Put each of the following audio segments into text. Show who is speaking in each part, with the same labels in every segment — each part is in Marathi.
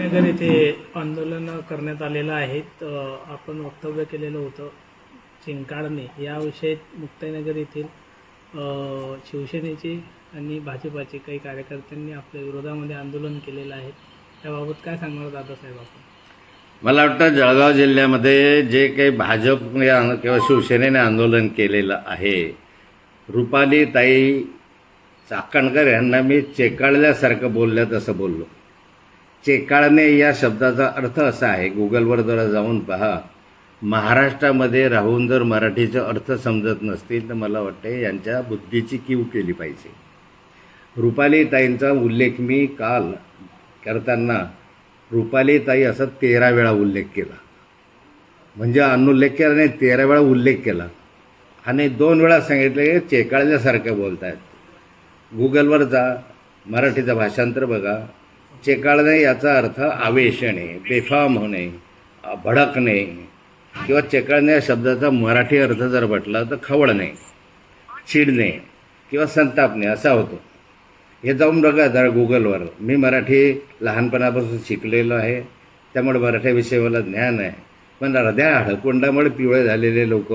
Speaker 1: नगर येथे आंदोलन करण्यात आलेलं आहे आपण वक्तव्य केलेलं होतं चिंकाळणे याविषयी मुक्ताईनगर येथील शिवसेनेचे आणि भाजपाचे काही कार्यकर्त्यांनी आपल्या विरोधामध्ये आंदोलन केलेलं आहे. त्याबाबत काय सांगणार दादासाहेब आपण?
Speaker 2: मला वाटतं जळगाव जिल्ह्यामध्ये जे काही भाजपने किंवा शिवसेनेने आंदोलन केलेलं आहे रुपाली ताई चाकणकर यांना मी चेकाळल्यासारखं बोलल्या तसं बोललो. चेकाळणे या शब्दाचा अर्थ असा आहे गुगलवर जरा जाऊन पहा. महाराष्ट्रामध्ये राहून जर मराठीचे अर्थ समजत नसतील तर मला वाटते यांच्या बुद्धीची कीव केली पाहिजे. रुपालीताईंचा उल्लेख मी काल करताना रुपालीताई असा तेरा वेळा उल्लेख केला. म्हणजे अनुल्लेख केला नाही तेरा वेळा उल्लेख केला. आणि दोन वेळा सांगितलं की चेकाळल्यासारखं बोलत आहेत गुगलवर जा मराठीचं भाषांतर बघा. चेकाळणे याचा अर्थ आवेशणे बेफाम होणे भडकणे. किंवा चेकाळणे या शब्दाचा मराठी अर्थ जर म्हटला तर खवळणे चिडणे किंवा संतापणे असा होतो. हे जाऊन बघा जरा गुगलवर. मी मराठी लहानपणापासून शिकलेलो आहे. त्यामुळे मराठीविषयी मला ज्ञान आहे. पण हृदया हळकुंडामुळे पिवळे झालेले लोक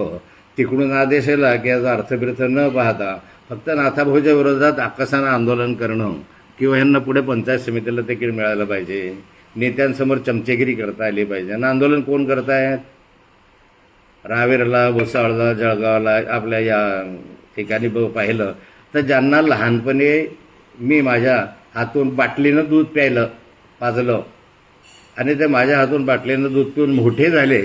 Speaker 2: तिकडून आदेश आला की याचा अर्थबिर्थ न पाहता फक्त नाथाभाऊच्या विरोधात आकाशानं आंदोलन करणं किंवा यांना पुढे पंचायत समितीला तिकीट मिळालं पाहिजे. नेत्यांसमोर चमचेगिरी करता आली पाहिजे. आणि आंदोलन कोण करतायत? रावेरला भुसावळला जळगावला आपल्या या ठिकाणी ब पाहिलं. तर ज्यांना लहानपणी मी माझ्या हातून बाटलीनं दूध प्यायलं पाजलं आणि ते माझ्या हातून बाटलीनं दूध पिऊन मोठे झाले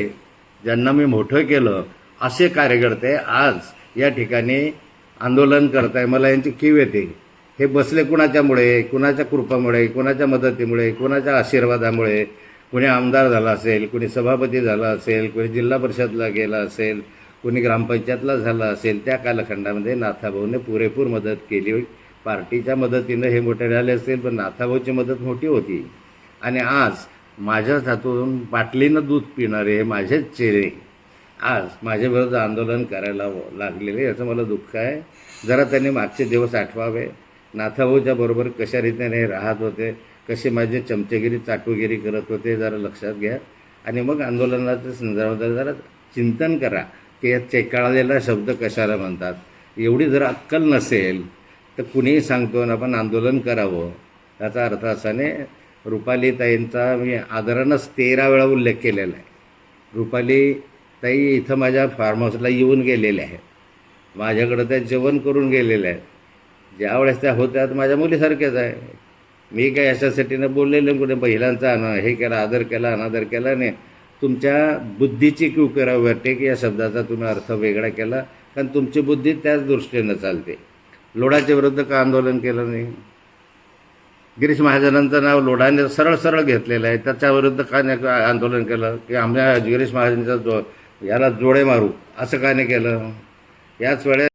Speaker 2: ज्यांना मी मोठं केलं असे कार्यकर्ते आज या ठिकाणी आंदोलन करताय. मला यांची कीव येते. हे बसले कुणाच्यामुळे कुणाच्या कृपामुळे कुणाच्या मदतीमुळे कुणाच्या आशीर्वादामुळे कुणी आमदार झाला असेल कुणी सभापती झाला असेल कुणी जिल्हा परिषदला गेला असेल कुणी ग्रामपंचायतला झाला असेल त्या कालखंडामध्ये नाथाभाऊने पुरेपूर मदत केली. पार्टीच्या मदतीनं हे मोठे झाले असतील पण नाथाभाऊची मदत मोठी होती. आणि आज माझ्याच हातून बाटलीनं दूध पिणारे हे माझेच चेहरे. आज माझ्याविरुद्ध आंदोलन करायला लागलेले याचं मला दुःख आहे. जरा त्यांनी मागचे दिवस आठवावे. नाथाभाऊच्या बरोबर कशा रीतीने राहत होते कसे माझे चमचेगिरी चाटूगिरी करत होते जरा लक्षात घ्या. आणि मग आंदोलनाच्या संदर्भात जरा चिंतन करा की या चेकाळलेला शब्द कशाला म्हणतात? एवढी जर अक्कल नसेल तर कुणीही सांगतो ना आपण आंदोलन करावं. याचा अर्थ असाने रुपाली ताईंचा मी आदरानंच तेरा वेळा उल्लेख केलेला आहे. रुपाली ताई इथं माझ्या फार्म हाऊसला येऊन गेलेल्या आहेत. माझ्याकडं त्या जेवण करून गेलेल्या आहेत. ज्या वेळेस त्या होत्या माझ्या मुलीसारख्याच आहे. मी काय अशासाठीनं बोललेलं कुठे? महिलांचा अना हे केला आदर केला अनादर केला नाही. तुमच्या बुद्धीची क्यू करावी वाटते की या शब्दाचा तुम्ही अर्थ वेगळा केला कारण तुमची बुद्धी त्याच दृष्टीनं चालते. लोढाच्या विरुद्ध का आंदोलन केलं नाही? गिरीश महाजनांचं नाव लोढाने सरळ सरळ घेतलेलं आहे. त्याच्याविरुद्ध का नाही का आंदोलन केलं? की आम्ही गिरीश महाजनचा जो याला जोडे मारू असं का नाही केलं? याच वेळेस